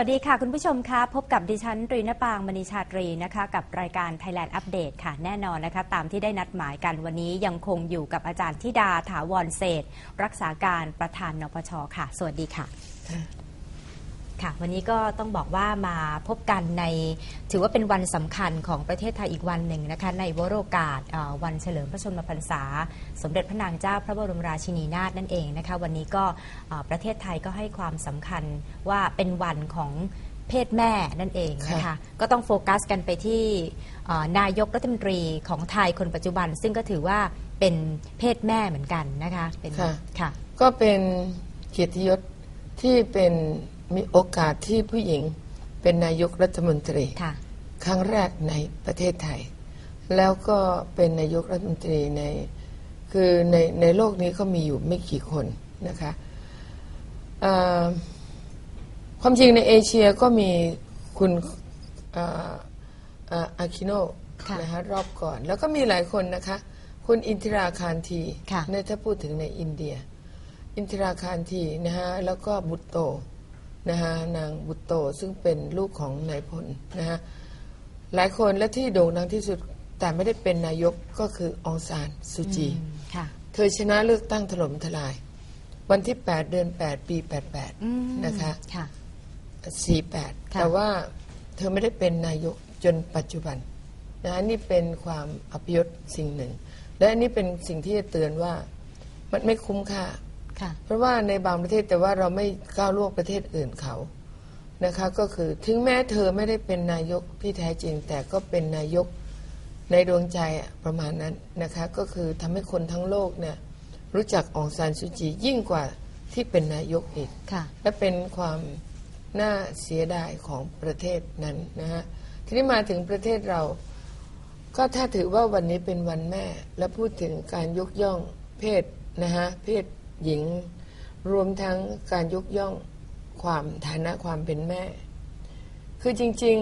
วัสดีค่ะ คุณผู้ชมคะพบกับดิฉันตรีนปางมณีชาตรีนะคะ กับรายการ Thailand Update ค่ะแน่นอนนะคะ ตามที่ได้นัดหมายกันวันนี้ยังคงอยู่กับอาจารย์ธิดาถาวรเศรษรักษาการประธานนปชค่ะ สวัสดีค่ะ ค่ะ วันนี้ก็ต้องบอกว่ามาพบกันใน ถือว่าเป็นวันสำคัญของประเทศไทยอีกวันหนึ่งนะคะ ในวโรกาสเอ่อวันเฉลิมพระชนมพรรษา สมเด็จพระนางเจ้าพระบรมราชินีนาถนั่นเองนะคะ วันนี้ก็เอ่อประเทศไทยก็ให้ความสำคัญว่าเป็นวันของเพศแม่นั่นเองนะคะค่ะก็ต้องโฟกัสกันไปที่เอ่อนายกรัฐมนตรีของไทยคนปัจจุบัน ซึ่งก็ถือว่าเป็นเพศแม่เหมือนกันนะคะเป็นค่ะ ค่ะ ก็เป็นเกียรติยศที่เป็น มีโอกาสที่ผู้หญิงเป็นนายกรัฐมนตรี ค่ะ ครั้งแรกในประเทศไทย แล้วก็เป็นนายกรัฐมนตรีในคือในในโลกนี้ก็มีอยู่ไม่กี่คนนะคะอ่าความจริงในเอเชียก็มีคุณอ่าอ่าอาคิโนค่ะ นะคะรอบก่อน แล้วก็มีหลายคนนะคะ คุณอินทิราคารทีค่ะ เนี่ยถ้าพูดถึงในอินเดีย อินทิราคารทีนะฮะแล้วก็บุตโต นะฮะนางบุตโตซึ่งเป็นลูกของนายพลนะฮะหลายคนและที่โด่งดังที่สุดแต่ไม่ได้เป็นนายกก็คือองซานซูจีอืมค่ะเธอชนะเลือกตั้งถล่มทลาย วันที่ 8 เดือน 8 ปีอืม88 นะคะค่ะ48ค่ะแต่ว่าเธอไม่ได้เป็นนายกจนปัจจุบันนะฮะนี่เป็นความอัปยศสิ่งหนึ่ง และอันนี้เป็นสิ่งที่จะเตือนว่ามันไม่คุ้มค่าค่ะ เพราะว่าในบางประเทศแต่ว่าเราไม่ก้าวล่วงประเทศอื่นเขานะคะก็คือถึงแม้เธอไม่ได้เป็นนายกที่แท้จริง แต่ก็เป็นนายกในดวงใจอะประมาณนั้นนะคะก็คือทำให้คนทั้งโลกเนี่ยรู้จักองซานซูจียิ่งกว่าที่เป็นนายกอีกค่ะและเป็นความน่าเสียดายของประเทศนั้นนะฮะทีนี้มาถึงประเทศเรา ก็ถ้าถือว่าวันนี้เป็นวันแม่ และพูดถึงการยกย่องเพศนะฮะเพศ หญิง รวมทั้งการยกย่องความฐานะความเป็นแม่ คือจริง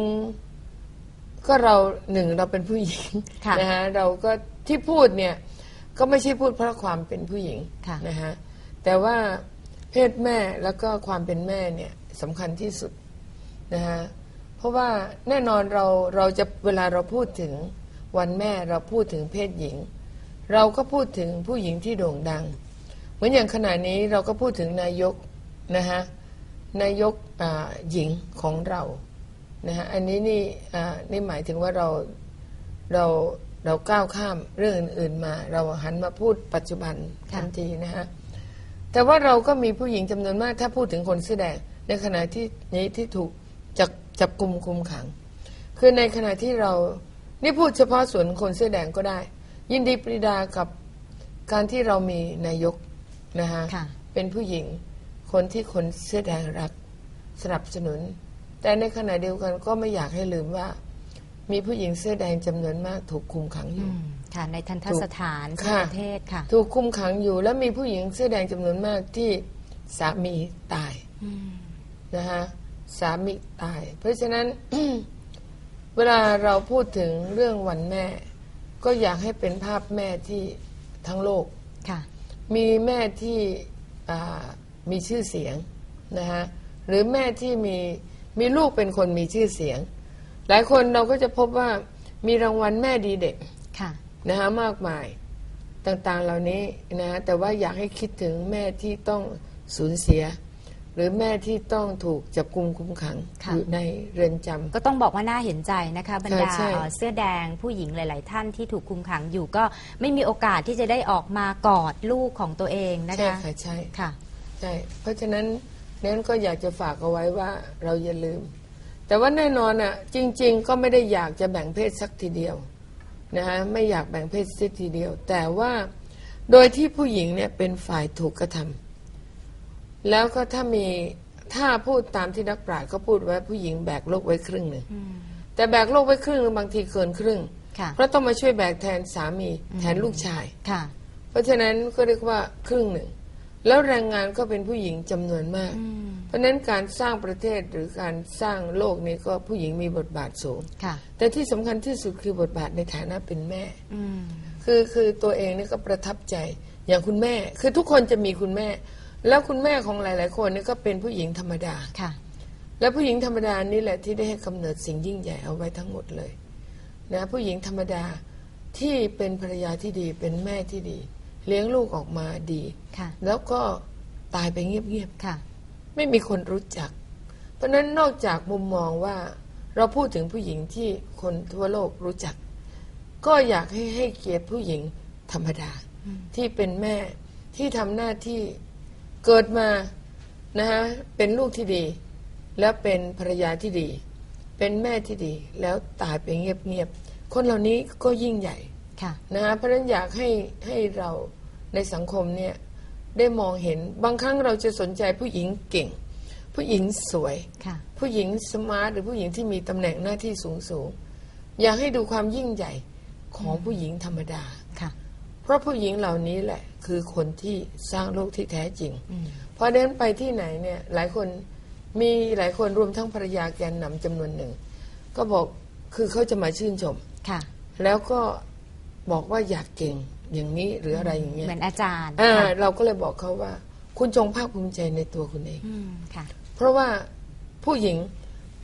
ๆ ก็เราหนึ่งเราเป็นผู้หญิงค่ะนะฮะเราก็ที่พูดเนี่ย ก็ไม่ใช่พูดเพราะความเป็นผู้หญิงค่ะนะฮะแต่ว่าเพศแม่แล้วก็ความเป็นแม่เนี่ยสำคัญที่สุดนะฮะเพราะว่าแน่นอนเราเราจะเวลาเราพูดถึงวันแม่เราพูดถึงเพศหญิง เราก็พูดถึงผู้หญิงที่โด่งดัง เหมือนอย่างขณะนี้เราก็พูดถึงนายกนะฮะนายกหญิงของเรานะฮะอันนี้นี่นี่หมายถึงว่าเราเราเราก้าวข้ามเรื่องอื่นๆมา เราหันมาพูดปัจจุบันทันทีนะฮะแต่ว่าเราก็มีผู้หญิงจำนวนมาก ถ้าพูดถึงคนเสื้อแดง ในขณะที่นี้ที่ถูกจับจับกลุ่มคุมขัง คือในขณะที่เรานี่พูดเฉพาะส่วนคนเสื้อแดงก็ได้ ยินดีปรีดากับการที่เรามีนายก นะฮะค่ะเป็นผู้หญิงคนที่คนเสื้อแดงรักสนับสนุน แต่ในขณะเดียวกันก็ไม่อยากให้ลืมว่า มีผู้หญิงเสื้อแดงจำนวนมากถูกคุมขังออืยู่มค่ะในทันทสถานทั่วค่ะประเทศค่ะ ถูกคุมขังอยู่และมีผู้หญิงเสื้อแดงจำนวนมากที่สามีตายอืมนะฮะสามีตาย เพราะฉะนั้นเวลาเราพูดถึงเรื่องวันแม่ ก็อยากให้เป็นภาพแม่ที่ทั้งโลกค่ะ มีแม่ที่อ่ามีชื่อเสียงนะฮะหรือแม่ที่มีมีลูกเป็นคนมีชื่อเสียง หลายคนเราก็จะพบว่ามีรางวัลแม่ดีเด็กค่ะนะฮะมากมายต่างๆเหล่านี้นะฮะแต่ว่าอยากให้คิดถึงแม่ที่ต้องสูญเสีย หรือแม่ที่ต้องถูกจับกุมคุมขังค่ะ อยู่ในเรือนจำ ก็ต้องบอกว่าน่าเห็นใจนะคะบรรดาใช่ เอ่อเสื้อแดงผู้หญิงหลาย ๆ ท่านที่ถูกคุมขังอยู่ก็ไม่มีโอกาสที่จะได้ออกมากอดลูกของตัวเองนะใช่คะค่ะใช่ ค่ะ ใช่ เพราะฉะนั้นนั้นก็อยากจะฝากเอาไว้ว่าเราอย่าลืม แต่ว่าแน่นอนอะจริง ๆ ก็ไม่ได้อยากจะแบ่งเพศสักทีเดียวนะฮะไม่อยากแบ่งเพศสักทีเดียว แต่ว่าโดยที่ผู้หญิงเนี่ยเป็นฝ่ายถูกกระทำ แล้วก็ถ้ามีถ้าพูดตามที่นักปราชญ์ก็พูดไว้ผู้หญิงแบกโลกไว้ครึ่งหนึ่งอืมแต่แบกโลกไว้ครึ่งหนึ่งบางทีเกินครึ่งค่ะเพราะต้องมาช่วยแบกแทนสามีแทนลูกชายค่ะ เพราะฉะนั้นก็เรียกว่าครึ่งหนึ่ง แล้วแรงงานก็เป็นผู้หญิงจำนวนมากอืมเพราะฉะนั้นการสร้างประเทศหรือการสร้างโลกนี้ก็ผู้หญิงมีบทบาทสูงค่ะแต่ที่สำคัญที่สุดคือบทบาทในฐานะเป็นแม่อืมคือคือตัวเองนี่ก็ประทับใจอย่างคุณแม่ คือทุกคนจะมีคุณแม่ แล้วคุณแม่ของหลาย ๆ คนนี่ก็เป็นผู้หญิงธรรมดา ค่ะ และผู้หญิงธรรมดานี่แหละที่ได้ให้กำเนิดสิ่งยิ่งใหญ่เอาไว้ทั้งหมดเลยนะผู้หญิงธรรมดาที่เป็นภรรยาที่ดีเป็นแม่ที่ดี เลี้ยงลูกออกมาดี ค่ะ แล้วก็ตายไปเงียบ ค่ะ ๆ ไม่มีคนรู้จัก เพราะฉะนั้นนอกจากมุมมองว่าเราพูดถึงผู้หญิงที่คนทั่วโลกรู้จัก ก็อยากให้ให้เกียรติผู้หญิงธรรมดา ที่เป็นแม่ที่ทำหน้าที่ เกิดมานะฮะเป็นลูกที่ดี แล้วเป็นภรรยาที่ดี เป็นแม่ที่ดี แล้วตายไปเงียบๆคนเหล่านี้ก็ยิ่งใหญ่ค่ะนะฮะเพราะฉะนั้นอยากให้ให้เราในสังคมเนี่ยได้มองเห็นบางครั้งเราจะสนใจผู้หญิงเก่ง ผู้หญิงสวยค่ะผู้หญิงสมาร์ทหรือผู้หญิงที่มีตำแหน่งหน้าที่สูงสูงๆอยากให้ดูความยิ่งใหญ่ของผู้หญิงธรรมดาค่ะ เพราะผู้หญิงเหล่านี้แหละ คือคนที่สร้างโลกที่แท้จริงอืมเพราะฉะนั้นไปที่ไหนเนี่ยหลายคนมีหลายคนรวมทั้งภรรยาแกนนำจำนวนหนึ่ง ก็บอกคือเขาจะมาชื่นชมค่ะ แล้วก็บอกว่าอยากเก่งอย่างนี้หรืออะไรอย่างเงี้ยเหมือนอาจารย์อ่าค่ะเราก็เลยบอกเขาว่า คุณจงภาคภูมิใจในตัวคุณเองอืมค่ะ เพราะว่าผู้หญิง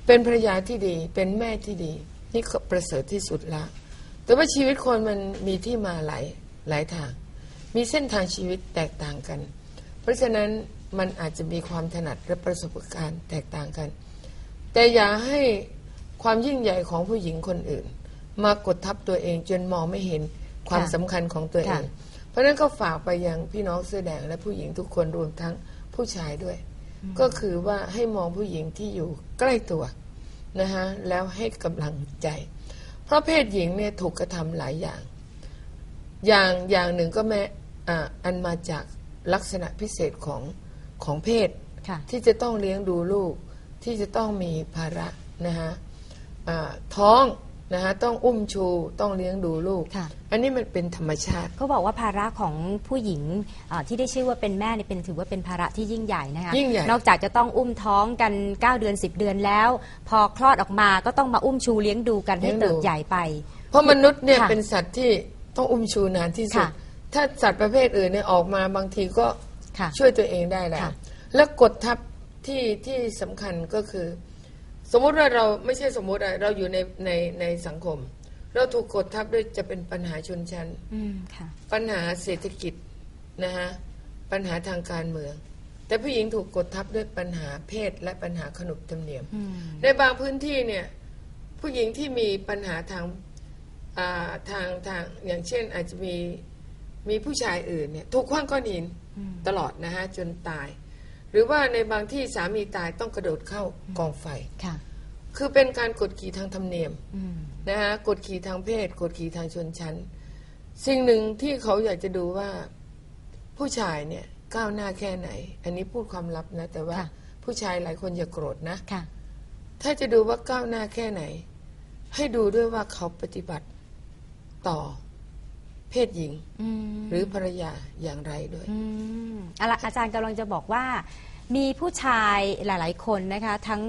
เป็นภรรยาที่ดี เป็นแม่ที่ดี นี่ก็ประเสริฐที่สุดละแต่ว่าชีวิตคนมันมีที่มาหลาย หลายทาง มีเส้นทางชีวิตแตกต่างกัน เพราะฉะนั้นมันอาจจะมีความถนัดและประสบการณ์แตกต่างกัน แต่อย่าให้ความยิ่งใหญ่ของผู้หญิงคนอื่น มากดทับตัวเองจนมองไม่เห็นความค่ะสำคัญของตัวเองค่ะเพราะฉะนั้นก็ฝากไปยังพี่น้องเสื้อแดงและผู้หญิงทุกคนรวมทั้งผู้ชายด้วย ก็คือว่าให้มองผู้หญิงที่อยู่ใกล้ตัวนะฮะแล้วให้กำลังใจ เพราะเพศหญิงเนี่ยถูกกระทำหลายอย่าง อย่างอย่างหนึ่งก็แม้อ่าอันมาจากลักษณะพิเศษของของเพศ ค่ะ ที่จะต้องเลี้ยงดูลูก ที่จะต้องมีภาระนะฮะอ่าท้องนะฮะต้องอุ้มชูต้องเลี้ยงดูลูก ค่ะ อันนี้มันเป็นธรรมชาติ เขาบอกว่าภาระของผู้หญิงอ่าที่ได้ชื่อว่าเป็นแม่เนี่ยเป็นถือว่าเป็นภาระที่ยิ่งใหญ่นะคะยิ่งใหญ่ นอกจากจะต้องอุ้มท้องกัน 9 เดือน 10 เดือนแล้ว พอคลอดออกมาก็ต้องมาอุ้มชูเลี้ยงดูกันให้เติบใหญ่ไป เพราะมนุษย์เนี่ยค่ะ เป็นสัตว์ที่ ต้องอุ้มชูนานที่สุด ค่ะถ้าสัตว์ประเภทอื่นเนี่ยออกมาบางทีก็ค่ะช่วยตัวเองได้แล้วค่ะ แล้วกดทับที่ที่สำคัญก็คือ สมมุติว่าเราไม่ใช่สมมุติอะเราอยู่ในในในสังคม เราถูกกดทับด้วยจะเป็นปัญหาชนชั้น อืมค่ะ ปัญหาเศรษฐกิจนะฮะปัญหาทางการเมือง แต่ผู้หญิงถูกกดทับด้วยปัญหาเพศและปัญหาขนบธรรมเนียม อืม ในบางพื้นที่เนี่ยผู้หญิงที่มีปัญหาทางอ่า ทางทางอย่างเช่นอาจจะมีมีผู้ชายอื่นเนี่ยถูกขว้างก้อนหินตลอดนะฮะจนตาย หรือว่าในบางที่สามีตายต้องกระโดดเข้ากองไฟค่ะคือเป็นการกดขี่ทางธรรมเนียมอืมนะฮะกดขี่ทางเพศ กดขี่ทางชนชั้น สิ่งหนึ่งที่เขาอยากจะดูว่าผู้ชายเนี่ยก้าวหน้าแค่ไหน อันนี้พูดความลับนะ แต่ว่าค่ะผู้ชายหลายคนอย่าโกรธนะค่ะถ้าจะดูว่าก้าวหน้าแค่ไหน ให้ดูด้วยว่าเขาปฏิบัติ ต่อเพศหญิงอืมหรือภรรยาอย่างไรด้วยอืมเอาละอาจารย์กำลังจะบอกว่ามีผู้ชายหลาย ๆ คนนะคะทั้ง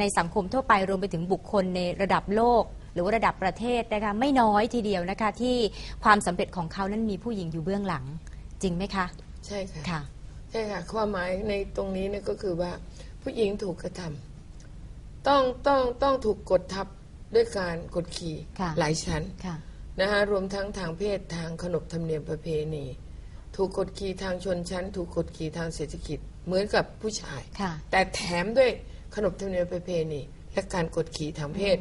ในสังคมทั่วไปรวมไปถึงบุคคลในระดับโลก หรือว่าระดับประเทศนะคะไม่น้อยทีเดียวนะคะที่ความสำเร็จของเขานั้นมีผู้หญิงอยู่เบื้องหลัง จริงไหมคะ ใช่ค่ะค่ะใช่ค่ะความหมายในตรงนี้เนี่ยก็คือว่าผู้หญิงถูกกระทำต้องต้องต้องถูกกดทับด้วยการกดขี่ค่ะหลายชั้นค่ะ นะคะรวมทั้งทางเพศทางขนบธรรมเนียมประเพณี ถูกกดขี่ทางชนชั้น ถูกกดขี่ทางเศรษฐกิจเหมือนกับผู้ชาย ค่ะ แต่แถมด้วยขนบธรรมเนียมประเพณี และการกดขี่ทางเพศ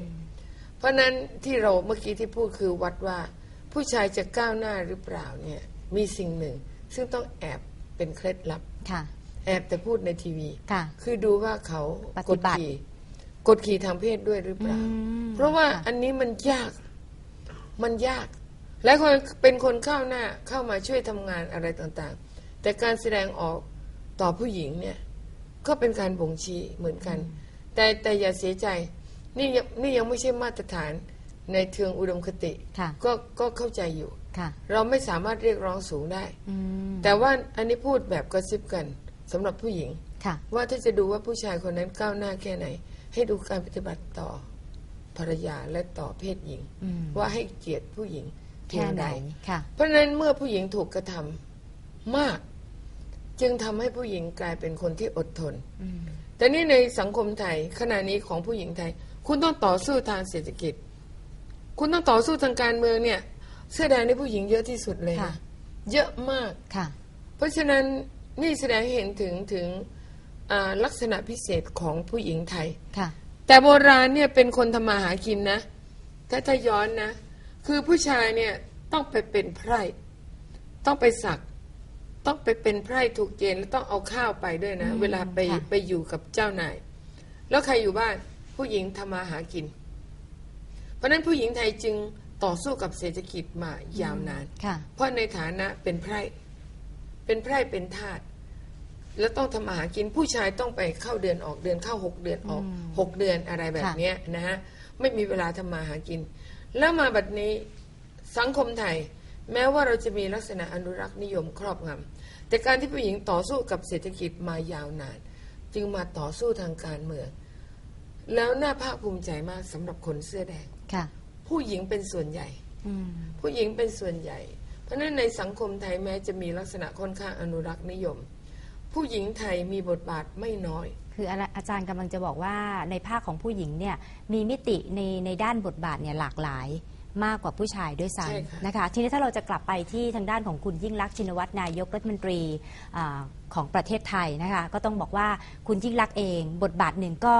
เพราะฉะนั้นที่เราเมื่อกี้ที่พูดคือวัดว่า ผู้ชายจะก้าวหน้าหรือเปล่าเนี่ยมีสิ่งหนึ่ง ซึ่งต้องแอบเป็นเคล็ดลับ ค่ะ แอบแต่พูดในทีวี ค่ะ คือดูว่าเขาปกฏิดบัติ ขี่กดขี่ทางเพศด้วยหรือเปล่า อืมเพราะว่าค่ะ อันนี้มันยาก มันยาก และคนเป็นคนเข้าหน้าเข้ามาช่วยทำงานอะไรต่างๆ แต่การแสดงออกต่อผู้หญิงเนี่ย ก็เป็นการบ่งชี้เหมือนกัน แต่แต่อย่าเสียใจ นี่ยังนี่ยังไม่ใช่มาตรฐานในเชิงอุดมคติค่ะก็ก็เข้าใจอยู่ค่ะเราไม่สามารถเรียกร้องสูงได้อืมแต่ว่าอันนี้พูดแบบกระซิบกันสำหรับผู้หญิงค่ะว่าถ้าจะดูว่าผู้ชายคนนั้นก้าวหน้าแค่ไหน ให้ดูการปฏิบัติต่อ ภรรยาและต่อเพศหญิงอืมว่าให้เกียรติผู้หญิงเพีแค่ยงไหนใดค่ะเพราะฉะนั้นเมื่อผู้หญิงถูกกระทำมาก จึงทำให้ผู้หญิงกลายเป็นคนที่อดทนอืมแต่นี่ในสังคมไทยขณะนี้ของผู้หญิงไทย คุณต้องต่อสู้ทางเศรษฐกิจ คุณต้องต่อสู้ทางการเมืองเนี่ย เสื้อแดงในผู้หญิงเยอะที่สุดเลยค่ะนะเยอะมากค่ะ เพราะฉะนั้นนี่แสดงให้เห็นถึงถึงอ่าลักษณะพิเศษของผู้หญิงไทยค่ะ แต่โบราณเนี่ยเป็นคนทำมาหากินนะ ถ้าถ้าย้อนนะ คือผู้ชายเนี่ยต้องไปเป็นไพร่ ต้องไปสัก ต้องไปเป็นไพร่ถูกเกณฑ์แล้วต้องเอาข้าวไปด้วยนะอืมเวลาไปค่ะไปอยู่กับเจ้านาย แล้วใครอยู่บ้านผู้หญิงทำมาหากิน เพราะฉะนั้นผู้หญิงไทยจึงต่อสู้กับเศรษฐกิจมายาวนานค่ะเพราะในฐานะเป็นไพร่ เป็นไพร่เป็นทาส แล้วต้องทำมาหากินผู้ชายต้องไปเข้าเดือนออกเดือนเข้าหกเดือนออกอืมหกเดือนอะไรแบบเนี้ยนะฮะไม่มีเวลาทำมาหากิน แล้วมาบัดนี้สังคมไทย แม้ว่าเราจะมีลักษณะอนุรักษ์นิยมครอบงำแต่การที่ผู้หญิงต่อสู้กับเศรษฐกิจมายาวนาน จึงมาต่อสู้ทางการเมืองแล้วน่าภาคภูมิใจมากสำหรับคนเสื้อแดงค่ะ ผู้หญิงเป็นส่วนใหญ่อืมผู้หญิงเป็นส่วนใหญ่ เพราะฉะนั้นในสังคมไทยแม้จะมีลักษณะค่อนข้างอนุรักษ์นิยม ผู้หญิงไทยมีบทบาทไม่น้อย คืออะไรอาจารย์กำลังจะบอกว่าในภาคของผู้หญิงเนี่ยมีมิติในในด้านบทบาทเนี่ยหลากหลายมากกว่าผู้ชายด้วยซ้ใช่ค่ะำนะคะ ทีนี้ถ้าเราจะกลับไปที่ทางด้านของคุณยิ่งรักษณ์ชินวัตรนายกรัฐมนตรีอาของประเทศไทยนะคะ ก็ต้องบอกว่าคุณยิ่งรักษณ์เอง บทบาทหนึ่งก็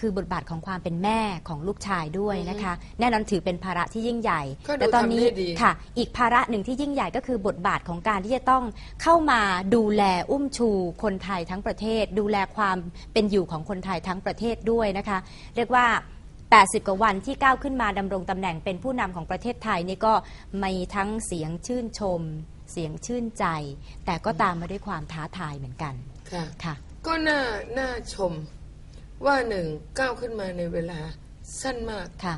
คือบทบาทของความเป็นแม่ของลูกชายด้วยนะคะ แน่นอนถือเป็นภาระที่ยิ่งใหญ่ ก็ดูแต่ตอนนี้ทำได้ดี ค่ะ อีกภาระหนึ่งที่ยิ่งใหญ่ก็คือบทบาทของการที่จะต้องเข้ามาดูแลอุ้มชูคนไทยทั้งประเทศ ดูแลความเป็นอยู่ของคนไทยทั้งประเทศด้วยนะคะ เรียกว่า 80 กว่าวันที่ก้าวขึ้นมาดำรงตำแหน่งเป็นผู้นำของประเทศไทยนี่ก็มีทั้งเสียงชื่นชม เสียงชื่นใจ แต่ก็ตามมาด้วยความท้าทายเหมือนกันค่ะ ค่ะ ก็น่าน่าชม ว่าหนึ่งก้าวขึ้นมาในเวลาสั้นมาก ค่ะ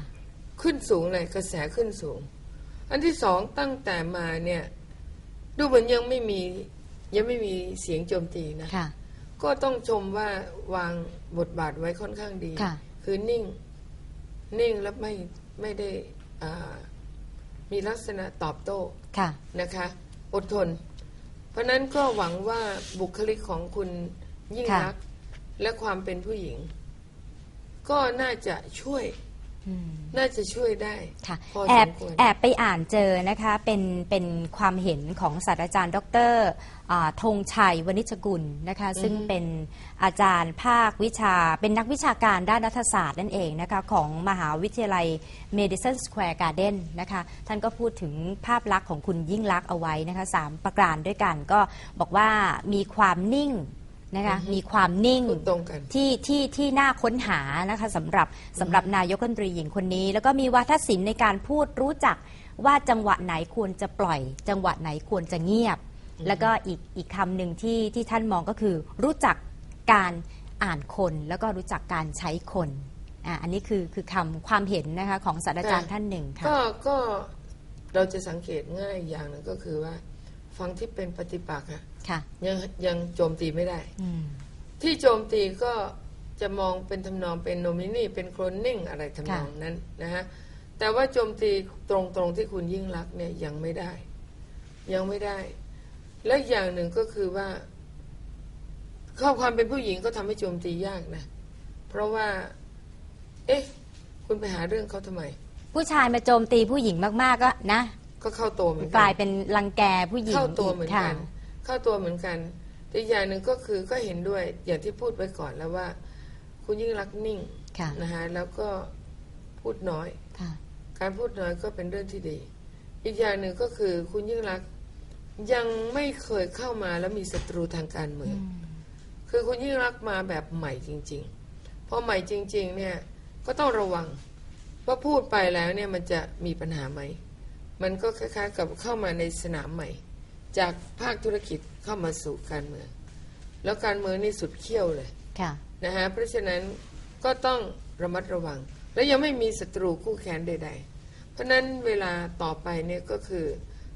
ขึ้นสูงเลยกระแสขึ้นสูง อันที่สองตั้งแต่มาเนี่ย ดูเหมือนยังไม่มียังไม่มีเสียงโจมตีนะ ค่ะ ก็ต้องชมว่าวางบทบาทไว้ค่อนข้างดี ค่ะ คือนิ่ง นิ่งและไม่ไม่ได้อ่ามีลักษณะตอบโต้ ค่ะ นะคะ อดทน เพราะนั้นก็หวังว่าบุคลิกของคุณยิ่งค่ะ รักษณ์ และความเป็นผู้หญิง ก็น่าจะช่วยอืมน่าจะช่วยได้ค่ะพอแอสบมควรแอบไปอ่านเจอนะคะเป็นเป็นความเห็นของศาสตราจารย์ ดรอ่าธงชัยวณิชกุลนะคะซึ่งเป็นอาจารย์ภาควิชา เป็นนักวิชาการด้านรัฐศาสตร์นั่นเองนะคะของมหาวิทยาลัย Madison Square Garden นะคะท่านก็พูดถึงภาพลักษณ์ของคุณยิ่งลักษณ์เอาไว้นะคะสามประการด้วยกันก็บอกว่ามีความนิ่ง นะคะมีความนิ่งพูดตรงกันที่ที่ที่น่าค้นหานะคะสำหรับสำหรับนายกรัฐมนตรีหญิงคนนี้ แล้วก็มีวาทศิลป์ในการพูดรู้จักว่าจังหวะไหนควรจะปล่อย จังหวะไหนควรจะเงียบ แล้วก็อีกอีกคำหนึ่งที่ที่ท่านมองก็คือ รู้จักการอ่านคนแล้วก็รู้จักการใช้คนอะอันนี้คือคือคำความเห็นนะคะของศาสตราจารย์ค่ะท่านหนึ่งค่ะก็ก็เราจะสังเกตง่ายอย่างหนึ่งก็คือว่า ฟังที่เป็นปฏิปักษ์อะ ค่ะ ยังยังโจมตีไม่ได้ อืม ที่โจมตีก็จะมองเป็นทำนองเป็นโนมินีเป็นโคลนนิ่งอะไรทำนองนั้นนะฮะแต่ว่าโจมตีตรงตรงๆที่คุณยิ่งรักษณ์เนี่ยยังไม่ได้ ยังไม่ได้ และอย่างหนึ่งก็คือว่าข้อความเป็นผู้หญิงก็ทำให้โจมตียากนะ เพราะว่า เอ๊ะ คุณไปหาเรื่องเขาทำไม ผู้ชายมาโจมตีผู้หญิงมากๆก็นะ ก็เข้าตัวเหมือนกกัลายเป็นรังแกผู้หญิงเข้าตัวเหมือนค่ะ กัน เข้าตัวเหมือนกันแต่อีกอย่างหนึ่งก็คือก็เห็นด้วยอย่างที่พูดไปก่อนแล้วว่า คุณยิ่งรักษณ์นิ่งค่ะนะฮะแล้วก็พูดน้อยค่ะการพูดน้อยก็เป็นเรื่องที่ดี อีกอย่างหนึ่งก็คือคุณยิ่งรักษณ์ยังไม่เคยเข้ามาแล้วมีศัตรูทางการเมือง คือคุณยิ่งรักษณ์มาแบบใหม่จริงๆพอใหม่จริง ๆ เนี่ยก็ต้องระวังว่าพูดไปแล้วเนี่ยมันจะมีปัญหาไหม มันก็คล้ายๆกับเข้ามาในสนามใหม่ จากภาคธุรกิจเข้ามาสู่การเมือง แล้วการเมืองนี่สุดเขี้ยวเลยค่ะนะฮะเพราะฉะนั้นก็ต้องระมัดระวัง และยังไม่มีศัตรูคู่แค้นใด ๆ เพราะฉะนั้นเวลาต่อไปเนี่ยก็คือ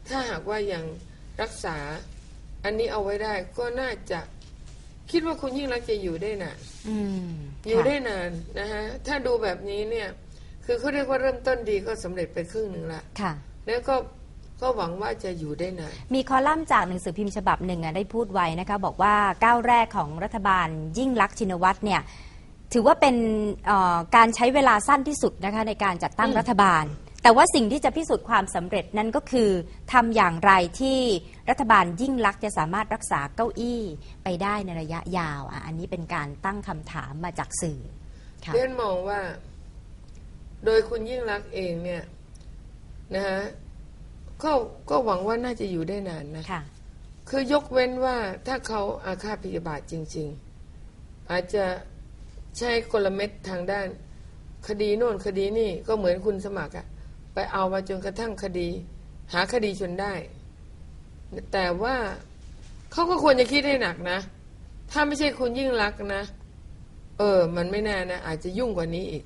ถ้าหากว่ายังรักษาอันนี้เอาไว้ได้ก็น่าจะคิดว่าคุณยิ่งรักษณ์จะอยู่ได้นานอืมอยู่ค่ะได้นานนะฮะถ้าดูแบบนี้เนี่ย คือเขาเรียกว่าเริ่มต้นดีก็สำเร็จไปครึ่งหนึ่งละค่ะ แล้วก็ ก็หวังว่าจะอยู่ได้นานมีคอลัมน์จากหนังสือพิมพ์ฉบับหนึ่งอะได้พูดไว้นะคะบอกว่าก้าวแรกของรัฐบาลยิ่งลักษณ์ชินวัตรเนี่ยถือว่าเป็นเอ่อการใช้เวลาสั้นที่สุดนะคะในการจัดตั้งอืมรัฐบาล แต่ว่าสิ่งที่จะพิสูจน์ความสำเร็จนั้นก็คือทำอย่างไรที่รัฐบาลยิ่งลักษณ์จะสามารถรักษาเก้าอี้ไปได้ในระยะยาวอะอันนี้เป็นการตั้งคำถามมาจากสื่อค่ะเรียนมองว่า โดยคุณยิ่งรักษณ์เองเนี่ยนะฮะ ก็ก็หวังว่าน่าจะอยู่ได้นานนะค่ะ คือยกเว้นว่าถ้าเขาอาฆาตพยาบาทจริง ๆ อาจจะใช้กลเม็ดทางด้าน คดีโน่นคดีนี่ก็เหมือนคุณสมัครอะไปเอามาจนกระทั่งคดี หาคดีจนได้ แต่ว่าเขาก็ควรจะคิดให้หนักนะ ถ้าไม่ใช่คุณยิ่งรักษณ์นะ เออ มันไม่แน่นะ อาจจะยุ่งกว่านี้อีก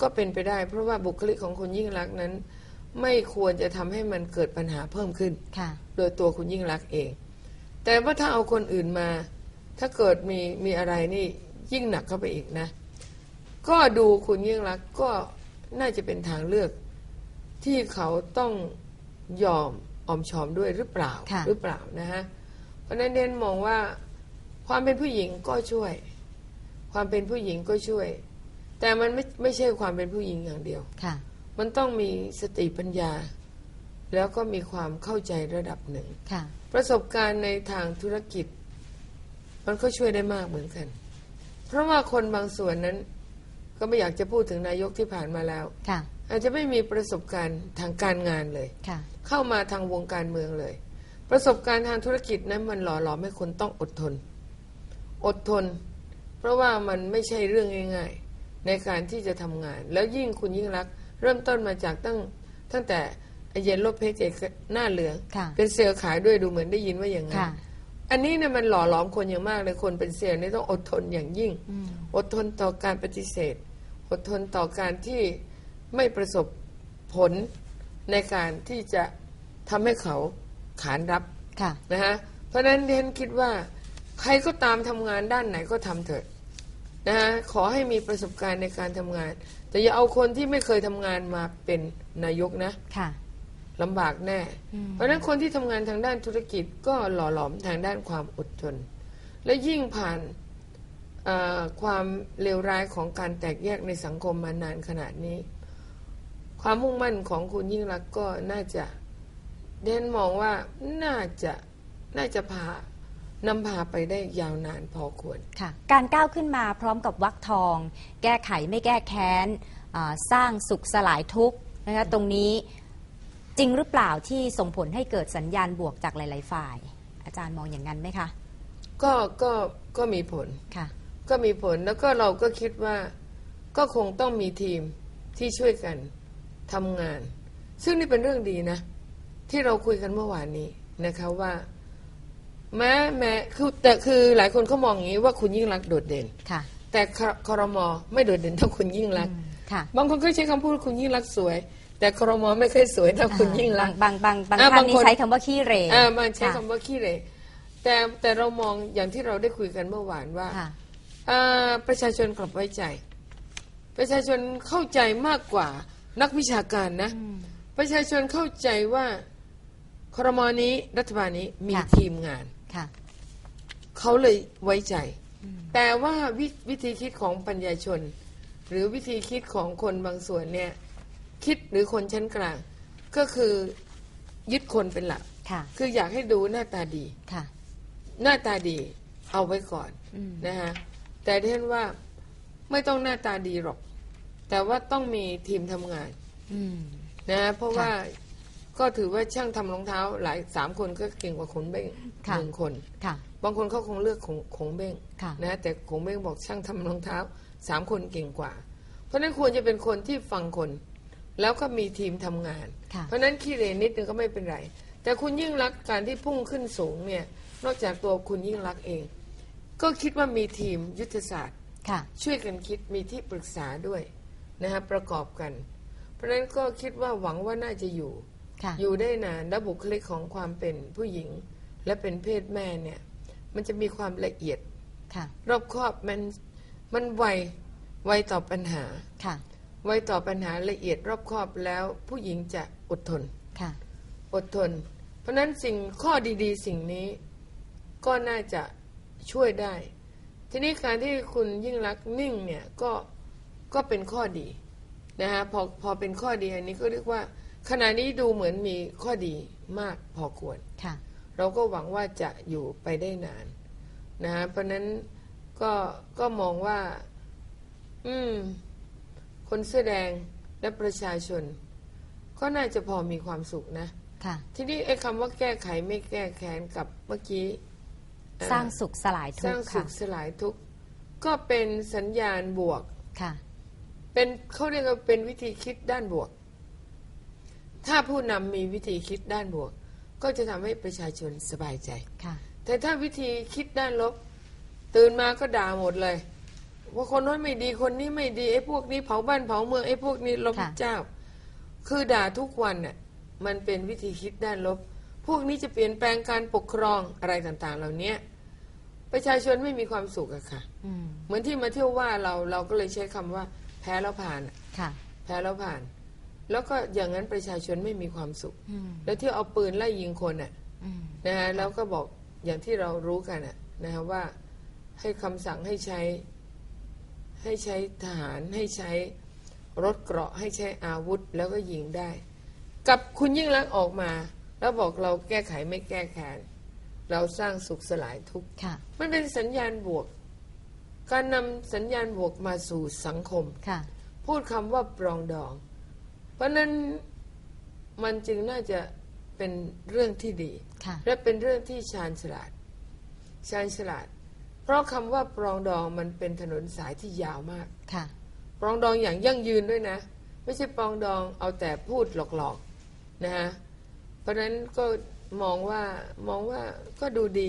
ก็เป็นไปได้ เพราะว่าบุคลิกของคุณยิ่งรักษณ์นั้น ไม่ควรจะทำให้มันเกิดปัญหาเพิ่มขึ้น ค่ะ โดยตัวคุณยิ่งรักษณ์เอง แต่ว่าถ้าเอาคนอื่นมา ถ้าเกิดมีมีอะไรนี่ยิ่งหนักเข้าไปอีกนะ ก็ดูคุณยิ่งรักษณ์ก็น่าจะเป็นทางเลือก ที่เขาต้องยอมออมชอมด้วยหรือเปล่าค่ะ หรือเปล่านะฮะเพราะฉะนั้นเดนมองว่าความเป็นผู้หญิงก็ช่วย ความเป็นผู้หญิงก็ช่วย แต่มันไม่ไม่ใช่ความเป็นผู้หญิงอย่างเดียว ค่ะ มันต้องมีสติปัญญา แล้วก็มีความเข้าใจระดับหนึ่ง ค่ะ ประสบการณ์ในทางธุรกิจ มันก็ช่วยได้มากเหมือนกัน เพราะว่าคนบางส่วนนั้น ก็ไม่อยากจะพูดถึงนายกที่ผ่านมาแล้ว ค่ะ อาจจะไม่มีประสบการณ์ทางการงานเลย ค่ะ เข้ามาทางวงการเมืองเลย ประสบการณ์ทางธุรกิจนั้นมันหล่อหลอมให้คนต้องอดทน อดทน เพราะว่ามันไม่ใช่เรื่องง่าย ๆ ในการที่จะทำงาน แล้วยิ่งคุณยิ่งรักษณ์ เริ่มต้นมาจากตั้งตั้งแต่เย็นลบเพจเจหน้าเหลืองค่ะเป็นเซลล์ขายด้วยดูเหมือนได้ยินว่าอย่างนั้นค่ะอันนี้เนี่ยมันหล่อหลอมคนอย่างมากเลยคนเป็นเซลล์นี่ต้องอดทนอย่างยิ่งอืมอดทนต่อการปฏิเสธ อดทนต่อการที่ไม่ประสบผลในการที่จะทำให้เขาขานรับค่ะนะฮะเพราะฉะนั้นเรนคิดว่า ใครก็ตามทำงานด้านไหนก็ทำเถิดนะฮะขอให้มีประสบการณ์ในการทำงาน แต่อย่าเอาคนที่ไม่เคยทำงานมาเป็นนายกนะค่ะ ลำบากแน่ อืม เพราะฉะนั้นคนที่ทำงานทางด้านธุรกิจก็หล่อหลอมทางด้านความอดทน และยิ่งผ่านเอ่อความเลวร้ายของการแตกแยกในสังคมมานานขนาดนี้ ความมุ่งมั่นของคุณยิ่งรักษณ์ก็น่าจะเดนมองว่าน่าจะน่าจะพา นำพาไปได้ยาวนานพอควร ค่ะ การก้าวขึ้นมาพร้อมกับวักทอง แก้ไขไม่แก้แค้นอ่าสร้างสุขสลายทุกข์นะคะตรงนี้จริงหรือเปล่าที่ส่งผลให้เกิดสัญญาณบวกจากหลาย ๆ ฝ่าย อาจารย์มองอย่างนั้นไหมคะ ก็ก็ก็มีผล ค่ะ ก็มีผลแล้วก็เราก็คิดว่าก็คงต้องมีทีมที่ช่วยกันทำงาน ซึ่งนี่เป็นเรื่องดีนะ ที่เราคุยกันเมื่อวานนี้นะคะว่า แม้แม้คือแต่คือหลายคนเขามองอย่างนี้ว่าคุณยิ่งรักษณ์โดดเด่น ค่ะ แต่คครมไม่โดดเด่นเท่าคุณยิ่งรักษณ์อืมค่ะบางคนก็ใช้คำพูดคุณยิ่งรักษณ์สวย แต่ครมไม่เคยสวยเท่าคุณยิ่งรักษณ์ บางบางบางอ่าท่านบางนี่คน ใช้คำว่าขี้เหร่อ่ามันใช้ค่ะคำว่าขี้เหร่แต่แต่เรามองอย่างที่เราได้คุยกันเมื่อวานว่าค่ะ อ่าประชาชนกลับไว้ใจ ประชาชนเข้าใจมากกว่านักวิชาการนะอืมประชาชนเข้าใจว่าครมนี้รัฐบาลนี้มีค่ะ ทีมงาน ค่ะ เขาเลยไว้ใจ แต่ว่าวิวิธีคิดของปัญญาชน หรือวิธีคิดของคนบางส่วนเนี่ย คิดหรือคนชั้นกลาง ก็คือยึดคนเป็นหลักค่ะ คืออยากให้ดูหน้าตาดีค่ะ หน้าตาดีเอาไว้ก่อนอืมนะฮะแต่ที่ฉันว่าไม่ต้องหน้าตาดีหรอก แต่ว่าต้องมีทีมทำงานอืมนะฮะเพราะค่ะว่า ก็ถือว่าช่างทำรองเท้าหลายสามคนก็เก่งกว่าขนเบ้งค่ะ หนึ่งคน ค่ะ บางคนเขาคงเลือกขงขงเบ้งค่ะ นะฮะแต่ขงเบ้งบอกช่างทำรองเท้าสามคนเก่งกว่า เพราะฉะนั้นควรจะเป็นคนที่ฟังคน แล้วก็มีทีมทำงาน ค่ะ เพราะฉะนั้นขี้เหร่นิดนึงก็ไม่เป็นไร แต่คุณยิ่งรักษณ์การที่พุ่งขึ้นสูงเนี่ยนอกจากตัวคุณยิ่งรักษณ์เอง ก็คิดว่ามีทีมยุทธศาสตร์ ค่ะ ช่วยกันคิดมีที่ปรึกษาด้วยนะฮะประกอบกัน เพราะฉะนั้นก็คิดว่าหวังว่าน่าจะอยู่ค่ะ อยู่ได้นานและบุคลิกของความเป็นผู้หญิง และเป็นเพศแม่เนี่ยมันจะมีความละเอียดค่ะรอบคอบมันมันไวไวต่อปัญหาค่ะไวต่อปัญหาละเอียดรอบคอบแล้วผู้หญิงจะอดทนค่ะพอดทน เพราะฉะนั้นสิ่งข้อดีๆ สิ่งนี้ก็น่าจะช่วยได้ ทีนี้การที่คุณยิ่งรักษณ์นิ่งเนี่ยก็ก็เป็นข้อดีนะฮะพอพอเป็นข้อดีอันนี้ก็เรียกว่า ขณะนี้ดูเหมือนมีข้อดีมากพอควร ค่ะ เราก็หวังว่าจะอยู่ไปได้นานนะฮะเพราะฉะนั้นก็ก็มองว่า อืม คนเสื้อแดงและประชาชน ก็น่าจะพอมีความสุขนะ ค่ะ ทีนี้ไอ้คำว่าแก้ไขไม่แก้แค้นกับเมื่อกี้เอ่อสร้างสุขสลายสทุร้ากงข์สุค่ะ ขสลายทุกข์ก็เป็นสัญญาณบวก ค่ะ เป็นเขาเรียกว่าเป็นวิธีคิดด้านบวก ถ้าผู้นำมีวิธีคิดด้านบวก ก็จะทำให้ประชาชนสบายใจ ค่ะ แต่ถ้าวิธีคิดด้านลบ ตื่นมาก็ด่าหมดเลย ว่าคนโน้นไม่ดีคนนี้ไม่ดีไอ้พวกนี้เผาบ้านเผาเมืองไอ้พวกนี้ลบค่ะ เจ้า คือด่าทุกวันน่ะมันเป็นวิธีคิดด้านลบ พวกนี้จะเปลี่ยนแปลงการปกครองอะไรต่างๆ เหล่านี้ประชาชนไม่มีความสุขอะค่ะ อืมเหมือนที่มาเที่ยวว่าเราเราก็เลยใช้คำว่า แพ้แล้วผ่านอะค่ะ แพ้แล้วผ่าน แล้วก็อย่างนั้นประชาชนไม่มีความสุขอืมแล้วที่เอาปืนไล่ยิงคนน่ะอืมนะฮะแล้วก็บอกอย่างที่เรารู้กันน่ะนะฮะว่าให้คำสั่งให้ใช้ ให้ใช้ทหารให้ใช้รถเกราะให้ใช้อาวุธแล้วก็ยิงได้ กับคุณยิ่งรักษณ์ออกมา แล้วบอกเราแก้ไขไม่แก้แค้นเราสร้างสุขสลายทุกข์ค่ะมันเป็นสัญญาณบวก การนำสัญญาณบวกมาสู่สังคมค่ะพูดคำว่าปรองดอง เพราะนั้นมันจึงน่าจะเป็นเรื่องที่ดีค่ะและเป็นเรื่องที่ชาญฉลาด ชาญฉลาด เพราะคำว่าปรองดองมันเป็นถนนสายที่ยาวมากค่ะ ปรองดองอย่างยั่งยืนด้วยนะ ไม่ใช่ปรองดองเอาแต่พูดหลอกๆนะฮะเพราะฉะนั้นก็มองว่ามองว่าก็ดูดี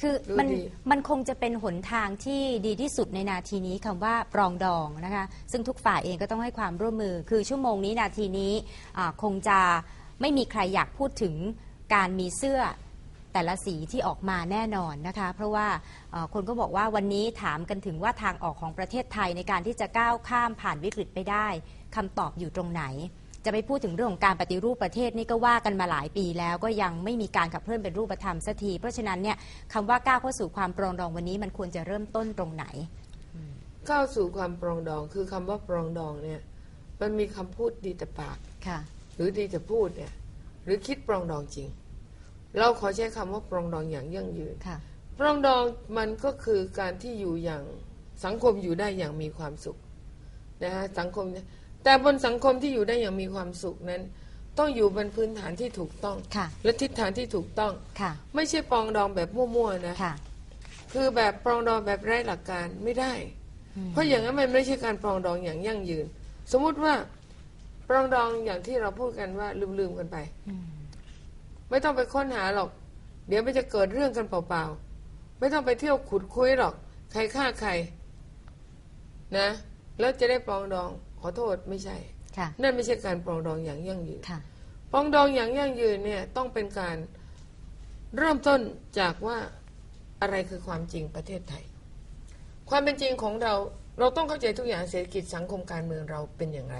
คือดูมันดี มันคงจะเป็นหนทางที่ดีที่สุดในนาทีนี้คำว่าปรองดองนะคะซึ่งทุกฝ่ายเองก็ต้องให้ความร่วมมือ คือชั่วโมงนี้นาทีนี้อ่าคงจะไม่มีใครอยากพูดถึงการมีเสื้อแต่ละสีที่ออกมาแน่นอนนะคะ เพราะว่าเอ่อคนก็บอกว่าวันนี้ถามกันถึงว่าทางออกของประเทศไทยในการที่จะก้าวข้ามผ่านวิกฤตไปได้คำตอบอยู่ตรงไหน จะไปพูดถึงเรื่องของการปฏิรูปประเทศนี่ก็ว่ากันมาหลายปีแล้วก็ยังไม่มีการขับเคลื่อนเป็นรูปธรรมสักที เพราะฉะนั้นเนี่ยคำว่าก้าวเข้าสู่ความปรองดองวันนี้มันควรจะเริ่มต้นตรงไหนก้าวสู่ความปรองดองคือคำว่าปรองดองเนี่ย มันมีคำพูดดีแต่ปากค่ะ หรือดีแต่พูดเนี่ย หรือคิดปรองดองจริง เราขอใช้คำว่าปรองดองอย่างยั่งยืนค่ะ ปรองดองมันก็คือการที่อยู่อย่างสังคมอยู่ได้อย่างมีความสุขนะฮะสังคมเนี่ย แต่บนสังคมที่อยู่ได้อย่างมีความสุขนั้น ต้องอยู่บนพื้นฐานที่ถูกต้อง ค่ะ และทิศทางที่ถูกต้อง ค่ะ ไม่ใช่ปรองดองแบบมั่วๆนะ ค่ะ คือแบบปรองดองแบบไร้หลักการไม่ได้ เพราะอย่างนั้นมันไม่ใช่การปรองดองอย่างยั่งยืน สมมุติว่าปรองดองอย่างที่เราพูดกันว่าลืมๆกันไปอืมไม่ต้องไปค้นหาหรอก เดี๋ยวมันจะเกิดเรื่องกันเปล่าๆ ไม่ต้องไปเที่ยวขุดคุยหรอก ใครฆ่าใคร นะ แล้วจะได้ปรองดอง ขอโทษไม่ใช่ค่ะนั่นไม่ใช่การปรองดองอย่างยั่งยืนค่ะปรองดองอย่างยั่งยืนเนี่ยต้องเป็นการเริ่มต้นจากว่าอะไรคือความจริงประเทศไทย ความเป็นจริงของเราเราต้องเข้าใจทุกอย่างเศรษฐกิจสังคมการเมืองเราเป็นอย่างไร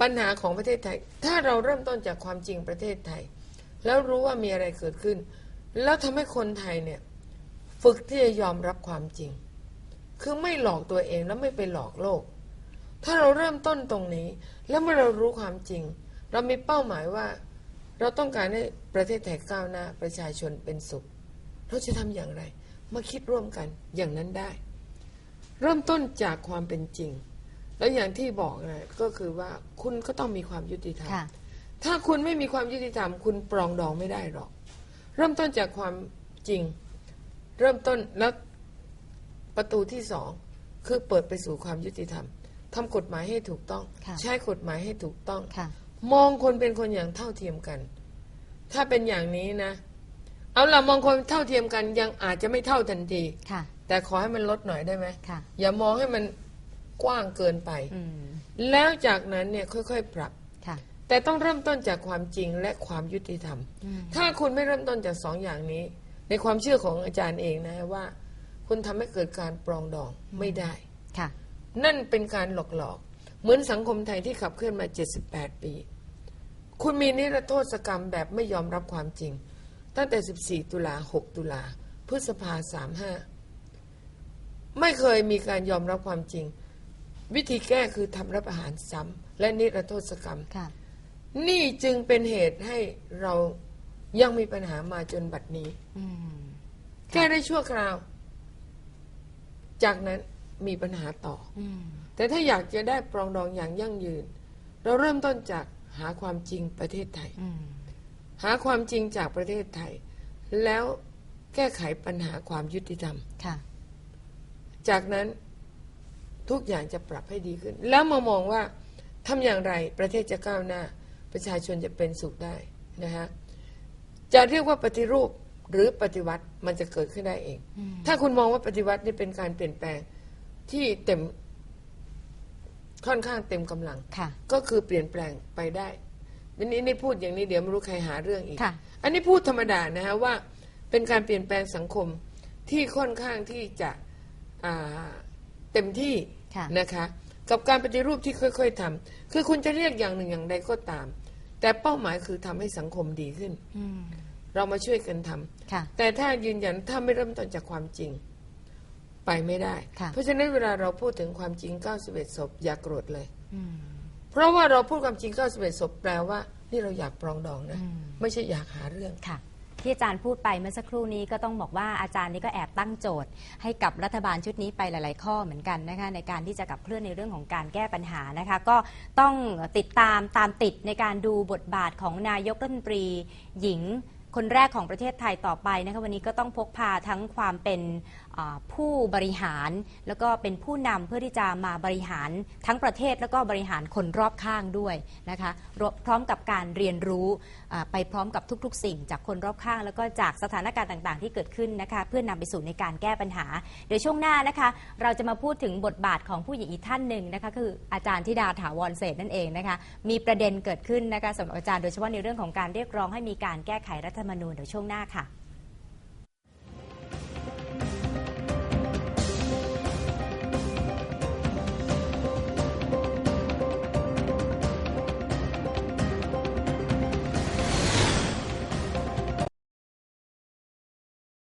ปัญหาของประเทศไทย ถ้าเราเริ่มต้นจากความจริงประเทศไทย แล้วรู้ว่ามีอะไรเกิดขึ้น แล้วทำให้คนไทยเนี่ยฝึกที่จะยอมรับความจริง คือไม่หลอกตัวเองแล้วไม่ไปหลอกโลก ถ้าเราเริ่มต้นตรงนี้ แล้วเมื่อเรารู้ความจริง เรามีเป้าหมายว่า เราต้องการให้ประเทศไทยก้าวหน้าประชาชนเป็นสุข เราจะทำอย่างไร มาคิดร่วมกันอย่างนั้นได้ เริ่มต้นจากความเป็นจริง แล้วอย่างที่บอกนะก็คือว่าคุณก็ต้องมีความยุติธรรมค่ะถ้าคุณไม่มีความยุติธรรม คุณปรองดองไม่ได้หรอก เริ่มต้นจากความจริง เริ่มต้นแล้วประตูที่สองคือเปิดไปสู่ความยุติธรรม ทำกฎหมายให้ถูกต้อง ค่ะ ใช้กฎหมายให้ถูกต้อง ค่ะ มองคนเป็นคนอย่างเท่าเทียมกัน ถ้าเป็นอย่างนี้นะ เอาละมองคนเท่าเทียมกันยังอาจจะไม่เท่าทันที ค่ะ แต่ขอให้มันลดหน่อยได้ไหม ค่ะ อย่ามองให้มันกว้างเกินไป อืม แล้วจากนั้นเนี่ยค่อยๆ ปรับ ค่ะ แต่ต้องเริ่มต้นจากความจริงและความยุติธรรม อืม ถ้าคุณไม่เริ่มต้นจากสองอย่างนี้ ในความเชื่อของอาจารย์เองนะว่า คุณทำให้เกิดการปรองดองไม่ได้ ค่ะ นั่นเป็นการหลอกหลอกๆเหมือนสังคมไทยที่ขับเคลื่อนมา 78 ปี คุณมีนิรโทษกรรมแบบไม่ยอมรับความจริง ตั้งแต่ 14 ตุลา 6 ตุลา พฤษภา 35 ไม่เคยมีการยอมรับความจริง วิธีแก้คือทำรับอาหารซ้ำและนิรโทษกรรมค่ะนี่จึงเป็นเหตุให้เรายังมีปัญหามาจนบัดนี้อืมแก้ได้ชั่วคราว จากนั้น มีปัญหาต่ออืมแต่ถ้าอยากจะได้ปรองดองอย่างยั่งยืน เราเริ่มต้นจากหาความจริงประเทศไทยอืมหาความจริงจากประเทศไทย แล้วแก้ไขปัญหาความยุติธรรมค่ะจากนั้นทุกอย่างจะปรับให้ดีขึ้น แล้วมามองว่าทำอย่างไรประเทศจะก้าวหน้า ประชาชนจะเป็นสุขได้นะฮะจะเรียกว่าปฏิรูปหรือปฏิวัติมันจะเกิดขึ้นได้เองอืมถ้าคุณมองว่าปฏิวัตินี่เป็นการเปลี่ยนแปลง ที่เต็มค่อนข้างเต็มกำลัง ค่ะ ก็คือเปลี่ยนแปลงไปได้อันนี้นี่พูดอย่างนี้เดี๋ยวไม่รู้ใครหาเรื่องอีก ค่ะ อันนี้พูดธรรมดานะฮะว่าเป็นการเปลี่ยนแปลงสังคมที่ค่อนข้างที่จะอ่าเต็มที่ค่ะ นะคะ กับการปฏิรูปที่ค่อย ๆทำคือคุณจะเรียกอย่างหนึ่งอย่างใดก็ตาม แต่เป้าหมายคือทำให้สังคมดีขึ้น อืมเรามาช่วยกันทำ ค่ะ แต่ถ้ายืนยันถ้าไม่เริ่มต้นจากความจริง ไปไม่ได้ค่ะเพราะฉะนั้นเวลาเราพูดถึงความจริง 91 ศพ อย่าโกรธเลยอืมเพราะว่าเราพูดความจริง 91 ศพแปลว่า นี่เราอยากปรองดองนะอืมไม่ใช่อยากหาเรื่องค่ะที่อาจารย์พูดไปเมื่อสักครู่นี้ก็ต้องบอกว่าอาจารย์นี่ก็แอบตั้งโจทย์ ให้กับรัฐบาลชุดนี้ไปหลาย ๆ ข้อเหมือนกันนะคะในการที่จะขับเคลื่อนในเรื่องของการแก้ปัญหานะคะก็ต้องติดตามตามติดในการดูบทบาทของนายกรัฐมนตรีหญิงคนแรกของประเทศไทยต่อไปนะคะวันนี้ก็ต้องพกพาทั้งความเป็นอ่า ผู้บริหารแล้วก็เป็นผู้นำเพื่อที่จะมาบริหารทั้งประเทศแล้วก็บริหารคนรอบข้างด้วยนะคะรพร้อมกับการเรียนรู้ไปพร้อมกับทุกๆ สิ่ง จากคนรอบข้าง แล้วก็จากสถานการณ์ต่างๆ ที่เกิดขึ้นนะคะเพื่อนำไปสู่ในการแก้ปัญหา เดี๋ยวช่วงหน้านะคะเราจะมาพูดถึงบทบาทของผู้หญิงอีกท่านหนึ่งนะคะคืออาจารย์ธิดาถาวรเศษนั่นเองนะคะมีประเด็นเกิดขึ้นนะคะสำหรับอาจารย์โดยเฉพาะในเรื่องของการเรียกร้องให้มีการแก้ไขรัฐธรรมนูญเดี๋ยวช่วงหน้าค่ะ